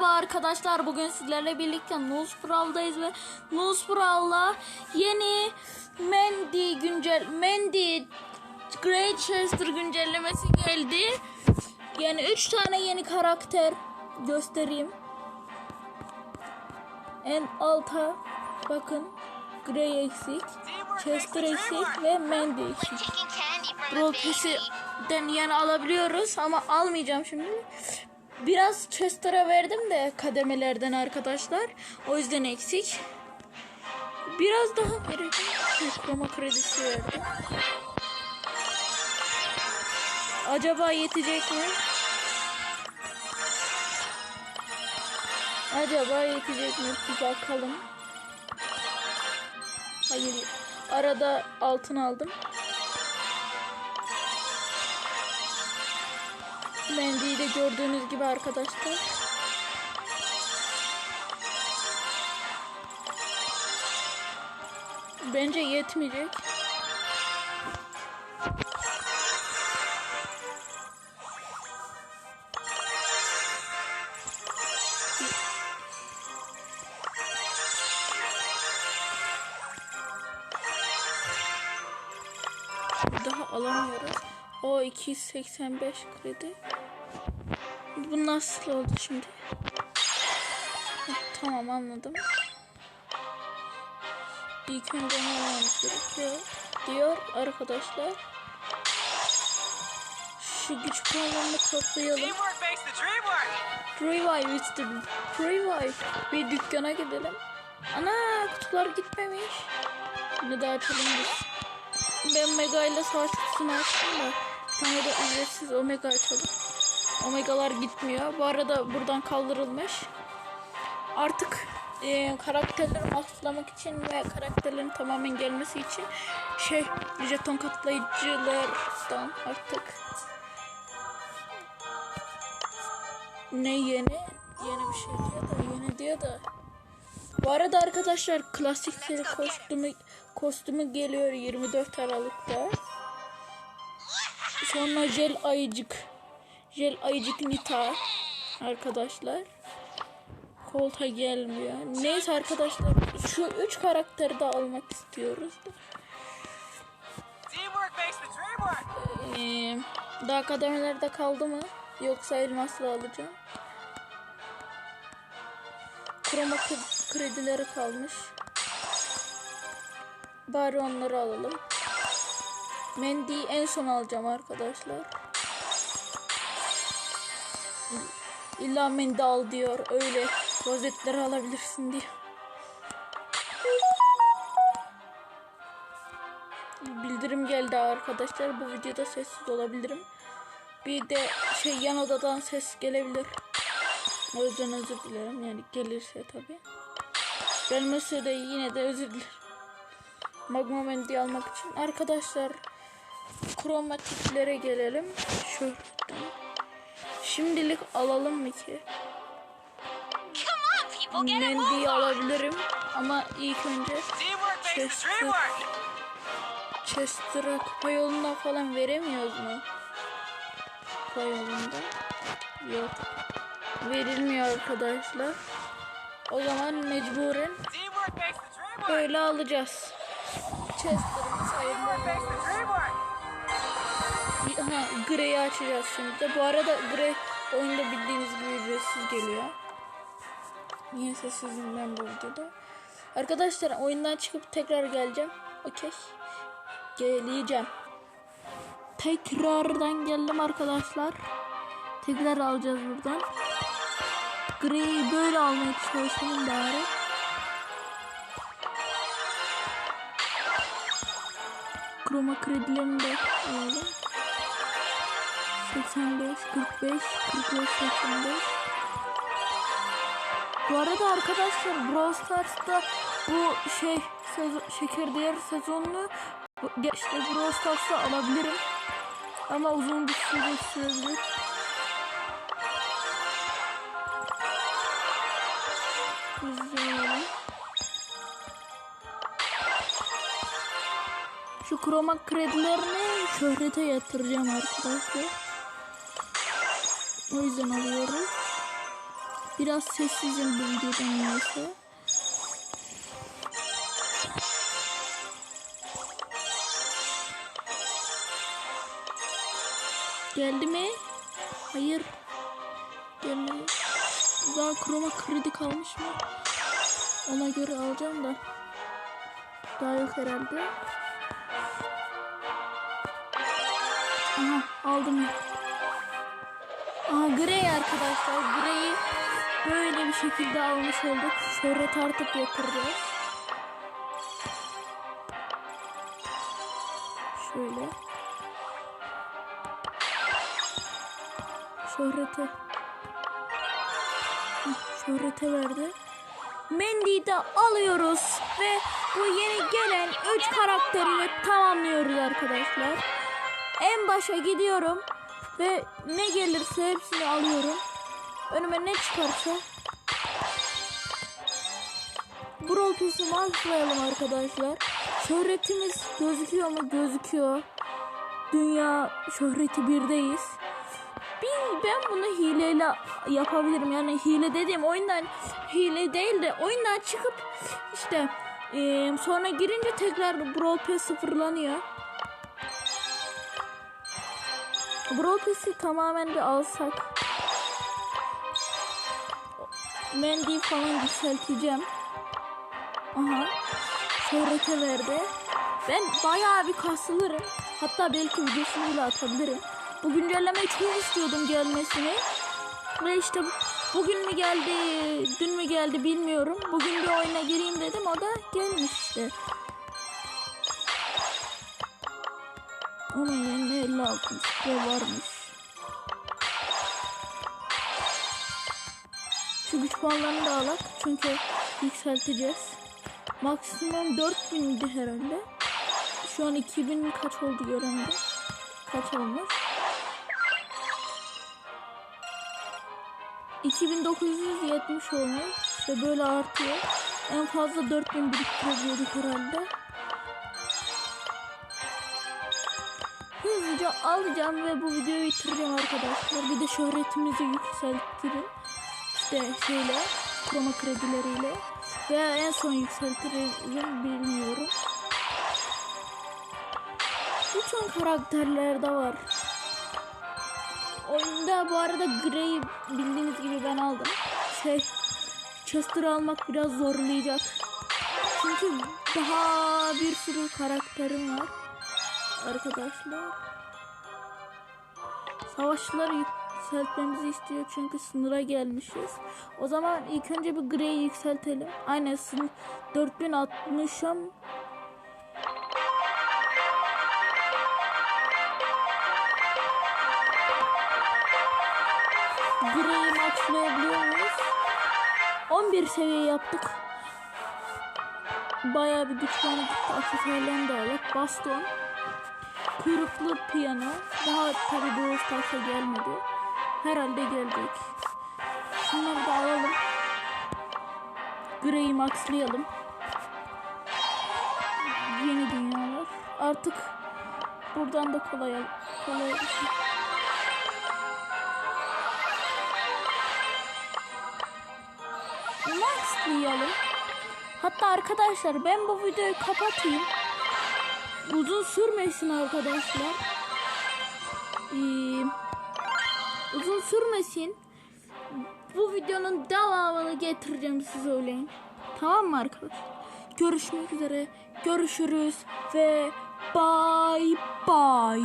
Merhaba arkadaşlar. Bugün sizlerle birlikte Nuzpral'dayız ve Nuzpral'la yeni Mandy güncel Mandy Great Chester güncellemesi geldi. Yani 3 tane yeni karakter göstereyim. En alta bakın Grey eksik, Chester eksik ve Mandy eksik. Brawl. Pass'den yani alabiliyoruz ama almayacağım şimdi. Biraz Chester'a verdim de kademelerden arkadaşlar. O yüzden eksik. Biraz daha Kroma kredisi verdim. Acaba yetecek mi? Acaba yetecek mi? Bir bakalım. Hayır. Arada altın aldım. Mendiyi de gördüğünüz gibi arkadaşlar. Bence yetmeyecek. Daha alamıyoruz. O 285 kredi. Bu nasıl oldu şimdi? Tamam anladım. İlk önce ne yapmamız gerekiyor? Diyor arkadaşlar. Şu güç puanlarını toplayalım. Revive işte. Revive. Bir dükkana gidelim. Ana kutular gitmemiş. Bunu da açalım biz. Ben Mega ile savaş kutusunu açtım da. De ücretsiz Omega açalım. Omegalar gitmiyor. Bu arada buradan kaldırılmış. Artık e, karakterleri atlamak için ve karakterlerin tamamen gelmesi için şey jeton katlayıcılardan artık ne yeni yeni bir şey diyor da yeni diyor da bu arada arkadaşlar klasik seri kostümü kostümü geliyor 24 Aralık'ta. Sonra jel ayıcık. Jel ayıcık Nita arkadaşlar. Kolta gelmiyor. Neyse arkadaşlar şu üç karakteri de almak istiyoruz. Ee, daha kademelerde kaldı mı? Yoksa elmasla alacağım. Kroma kre- kredileri kalmış. Bari onları alalım. Mendy'yi en son alacağım arkadaşlar. İlla Mendy al diyor. Öyle rozetleri alabilirsin diyor. Bildirim geldi arkadaşlar. Bu videoda sessiz olabilirim. Bir de şey yan odadan ses gelebilir. O yüzden özür dilerim. Yani gelirse tabi. Gelmezse de yine de özür dilerim. Magma Mendy almak için. Arkadaşlar kromatiklere gelelim. Şuradan. Şimdilik alalım mı ki? On. alabilirim. Ama ilk önce Chester. Chester'a kupa yolundan falan veremiyoruz mu? Kupa yolundan. Yok. Verilmiyor arkadaşlar. O zaman mecburen böyle alacağız. Chester'ımız hayırlı Ha, Grey'i açacağız şimdi de. Bu arada Grey oyunda bildiğiniz gibi ücretsiz geliyor. Niye sessizim ben bu videoda? Arkadaşlar oyundan çıkıp tekrar geleceğim. Okey. Geleceğim. Tekrardan geldim arkadaşlar. Tekrar alacağız buradan. Grey'i böyle almaya çalışalım bari. Kroma kredilerini de alalım. 85, 45, 45, 85. Bu arada arkadaşlar Brawl Stars'ta bu şey sezon, şeker değer sezonunu işte Brawl Stars'ta alabilirim. Ama uzun bir süre sürebilir. Olalım. Şu kroma kredilerini şöhrete yatıracağım arkadaşlar. O yüzden alıyorum. Biraz sessizim bu videodan neyse. Geldi mi? Hayır. Gelmedi. Daha kroma kredi kalmış mı? Ona göre alacağım da. Daha yok herhalde. Aha aldım. Aha Grey arkadaşlar. Grey'i böyle bir şekilde almış olduk. Şöhret artık yatıracağız. Şöyle. Şöhrete. Şöhrete verdi. Mendy'yi de alıyoruz ve bu yeni gelen 3 karakteriyle tamamlıyoruz arkadaşlar. En başa gidiyorum ve ne gelirse hepsini alıyorum. Önüme ne çıkarsa Brawl Pass'i maxlayalım arkadaşlar. Şöhretimiz gözüküyor mu? Gözüküyor. Dünya şöhreti birdeyiz. Bir, ben bunu hileyle yapabilirim. Yani hile dediğim oyundan hile değil de oyundan çıkıp işte eee, sonra girince tekrar Brawl Pass sıfırlanıyor. Pass'i tamamen de alsak Mendy falan yükselteceğim. Aha. Şöhrete verdi. Ben bayağı bir kasılırım. Hatta belki videosunu bile atabilirim. Bu güncellemeyi çok istiyordum gelmesini. Ve işte bugün mü geldi, dün mü geldi bilmiyorum. Bugün bir oyuna gireyim dedim. O da gelmiş işte. 56 ve varmış. Şu güç puanlarını da alak. Çünkü yükselteceğiz. Maksimum 4000'di herhalde. Şu an 2000 kaç oldu göremedim. Kaç olmuş? 2970 olmuş. İşte böyle artıyor. En fazla 4000 biriktirebiliyorduk herhalde. Hızlıca alacağım ve bu videoyu bitireceğim arkadaşlar. Bir de şöhretimizi yükseltirim. İşte şeyle, kroma kredileriyle. Veya en son yükseltirim bilmiyorum. Bütün karakterlerde var. Oyunda bu arada Grey'i bildiğiniz gibi ben aldım. Şey, Chester'ı almak biraz zorlayacak. Çünkü daha bir sürü karakterim var. Arkadaşlar. Savaşçıları yükseltmemizi istiyor çünkü sınıra gelmişiz. O zaman ilk önce bir Grey'i yükseltelim. Aynen sınır 4060'a Grey'i maxlayabiliyor muyuz? 11 seviye yaptık. Bayağı bir güçlendik. Aksesuarlarını da aldık. Baston. Kuyruklu piyano. Daha tabi Brawl Stars'a gelmedi. Herhalde gelecek. Şunları da alalım. Grey'i maxlayalım. Yeni dünyalar. Artık buradan da kolay kolay şey. Maxlayalım. Hatta arkadaşlar ben bu videoyu kapatayım. Uzun sürmesin arkadaşlar. Ee, uzun sürmesin. Bu videonun devamını getireceğim size söyleyin. Tamam mı arkadaşlar? Görüşmek üzere. Görüşürüz ve bye bye.